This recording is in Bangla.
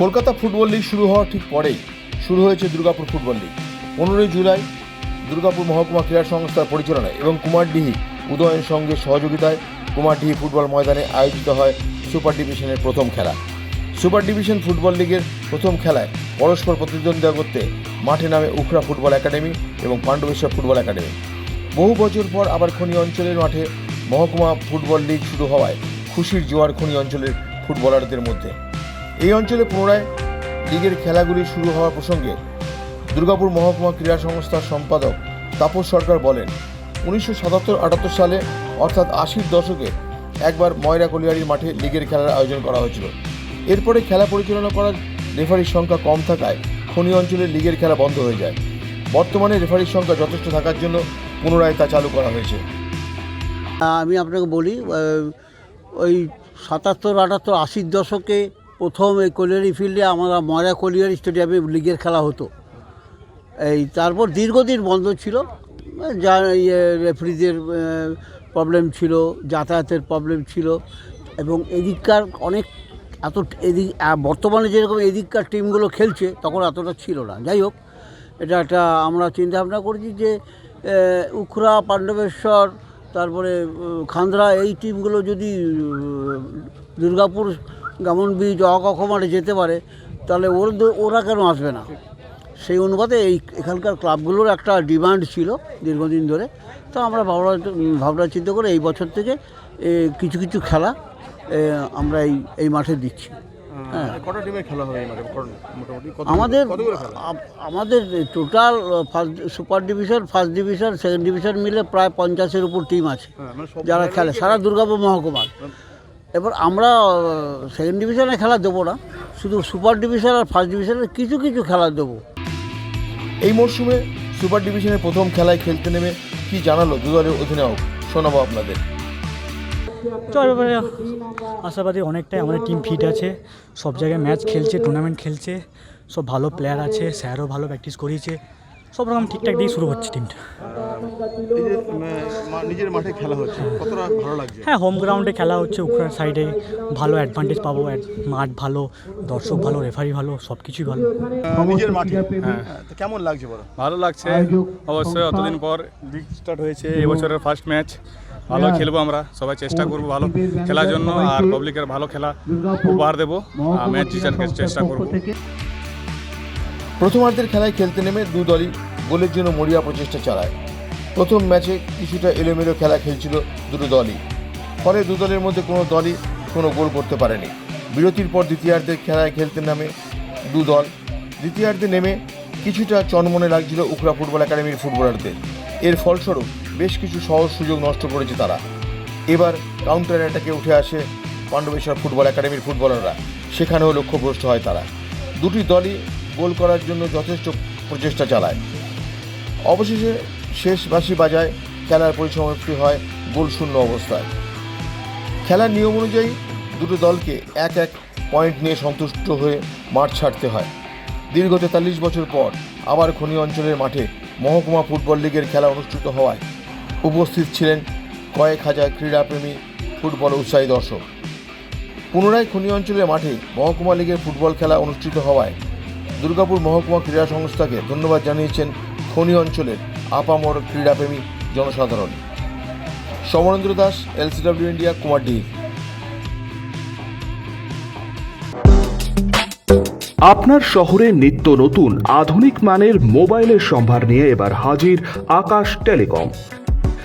কলকাতা ফুটবল লিগ শুরু হওয়ার ঠিক পরেই শুরু হয়েছে দুর্গাপুর ফুটবল লিগ। পনেরোই জুলাই দুর্গাপুর মহকুমা ক্রীড়া সংস্থার পরিচালনায় এবং কুমারডিহি উদয়ন সঙ্গে সহযোগিতায় কুমারডিহি ফুটবল ময়দানে আয়োজিত হয় সুপার ডিভিশনের প্রথম খেলা। সুপার ডিভিশন ফুটবল লিগের প্রথম খেলায় পরস্পর প্রতিদ্বন্দ্বিতা করতে মাঠে নামে উখরা ফুটবল একাডেমি এবং পাণ্ডবেশ্বর ফুটবল একাডেমি। বহু বছর পর আবার খনি অঞ্চলের মাঠে মহকুমা ফুটবল লিগ শুরু হওয়ায় খুশির জোয়ার খনি অঞ্চলের ফুটবলারদের মধ্যে। এই অঞ্চলে পুনরায় লিগের খেলাগুলি শুরু হওয়ার প্রসঙ্গে দুর্গাপুর মহকুমা ক্রীড়া সংস্থার সম্পাদক তাপস সরকার বলেন, উনিশশো সাতাত্তর আটাত্তর সালে, অর্থাৎ আশির দশকে, একবার ময়রা কলিয়ারির মাঠে লিগের খেলার আয়োজন করা হয়েছিল। এরপরে খেলা পরিচালনা করার রেফারির সংখ্যা কম থাকায় খনি অঞ্চলে লিগের খেলা বন্ধ হয়ে যায়। বর্তমানে রেফারির সংখ্যা যথেষ্ট থাকার জন্য পুনরায় তা চালু করা হয়েছে। আমি আপনাকে বলি ওই সাতাত্তর আটাত্তর আশির দশকে প্রথম এই কলিয়ারি ফিল্ডে আমরা ময়রা কলিয়ারি স্টেডিয়ামে লিগের খেলা হতো। এই তারপর দীর্ঘদিন বন্ধ ছিল। যা ইয়ে রেফারিদের প্রবলেম ছিল, যাতায়াতের প্রবলেম ছিল এবং এদিককার অনেক এত এদিক বর্তমানে যেরকম এদিককার টিমগুলো খেলছে তখন এতটা ছিল না। যাই হোক, এটা একটা আমরা চিন্তা ভাবনা করেছি যে উখরা পাণ্ডবেশ্বর, তারপরে খান্দ্রা এই টিমগুলো যদি দুর্গাপুর গামন বীজ অকখ মাঠে যেতে পারে তাহলে ওর ওরা কেন আসবে না? সেই অনুপাতে এই এখানকার ক্লাবগুলোর একটা ডিমান্ড ছিল দীর্ঘদিন ধরে। তো আমরা ভাবনা ভাবনা চিন্তা করে এই বছর থেকে কিছু কিছু খেলা আমরা এই এই মাঠে দিচ্ছি। হ্যাঁ। মোটামুটি কত আমাদের আমাদের total first super division first division second division মিলে প্রায় পঞ্চাশের উপর টিম আছে হ্যাঁ মানে যারা খেলে। সারা দুর্গাপুর মহকুমার। এবার আমরা সেকেন্ড ডিভিশনে খেলা দেবো না শুধু সুপার ডিভিশন আর ফার্স্ট ডিভিশনের কিছু কিছু খেলা দেবো। এই মরশুমে সুপার ডিভিশনের প্রথম খেলায় খেলতে নেমে কি জানালো দুদলের অধিনায়ক? শোনাবো আপনাদের। আশাবাদী অনেকটাই আমাদের টিম ফিট আছে। সব জায়গায় ম্যাচ খেলছে টুর্নামেন্ট খেলছে। সব ভালো প্লেয়ার আছে স্যারও ভালো প্র্যাকটিস করিয়েছে। সব রকম ঠিকঠাক দিয়ে শুরু হচ্ছে টিমটা নিজের মাঠে খেলা হচ্ছে কতটা ভালো লাগছে? হ্যাঁ হোম গ্রাউন্ডে খেলা হচ্ছে উখড়ার সাইডে ভালো অ্যাডভান্টেজ পাবো মাঠ ভালো দর্শক ভালো রেফারি ভালো সব কিছুই ভালো নিজের মাঠে হ্যাঁ তো কেমন লাগছে বলো? ভালো লাগছে অবশ্যই অতদিন পর লিগ স্টার্ট হয়েছে এবছরের ফার্স্ট ম্যাচ ভালো খেলব আমরা সবাই চেষ্টা করব ভালো খেলার জন্য আর পাবলিকের ভালো খেলা উপহার দেবো আর ম্যাচ জিতার চেষ্টা করব। প্রথমার্ধের খেলায় খেলতে নেমে দু দলই গোলের জন্য মরিয়া প্রচেষ্টা চালায়। প্রথম ম্যাচে কিছুটা এলোমেলো খেলা খেলছিল দুটো দলই। ফলে দু দলের মধ্যে কোনো দলই কোনো গোল করতে পারেনি। বিরতির পর দ্বিতীয়ার্ধের খেলায় খেলতে নামে দু দল। দ্বিতীয়ার্ধে নেমে কিছুটা চনমনে লাগছিল উখরা ফুটবল একাডেমির ফুটবলারদের। এর ফলস্বরূপ বেশ কিছু সহজ সুযোগ নষ্ট করেছে তারা। এবার কাউন্টার অ্যাটাকে উঠে আসে পাণ্ডবেশ্বর ফুটবল একাডেমির ফুটবলাররা। সেখানেও লক্ষ্যভ্রষ্ট হয় তারা। দুটি দলই গোল করার জন্য যথেষ্ট প্রচেষ্টা চালায়। অবশেষে শেষ বাঁশি বাজায়, খেলার পরিসমাপ্তি হয় গোল শূন্য অবস্থায়। খেলার নিয়ম অনুযায়ী দুটো দলকে এক এক পয়েন্ট নিয়ে সন্তুষ্ট হয়ে মাঠ ছাড়তে হয়। দীর্ঘ তেতাল্লিশ বছর পর আবার খনি অঞ্চলের মাঠে মহকুমা ফুটবল লীগের খেলা অনুষ্ঠিত হওয়ায় উপস্থিত ছিলেন কয়েক হাজার ক্রীড়াপ্রেমী, ফুটবল উৎসাহী দর্শক। পুনরায় খনি অঞ্চলের মাঠে মহকুমা লীগের ফুটবল খেলা অনুষ্ঠিত হওয়ায় দুর্গাপুর মহকুমা ক্রীড়া সংস্থাকে ধন্যবাদ জানিয়েছেন খনি অঞ্চলের আপামর ক্রীড়াপ্রেমী জনসাধারণ। সমরেন্দ্র দাস এলসিডব্লিউ ইন্ডিয়া কুমারডিহি আপনার শহরে নিত্য নতুন, আধুনিক মানের মোবাইলের সম্ভার নিয়ে এবার হাজির আকাশ টেলিকম।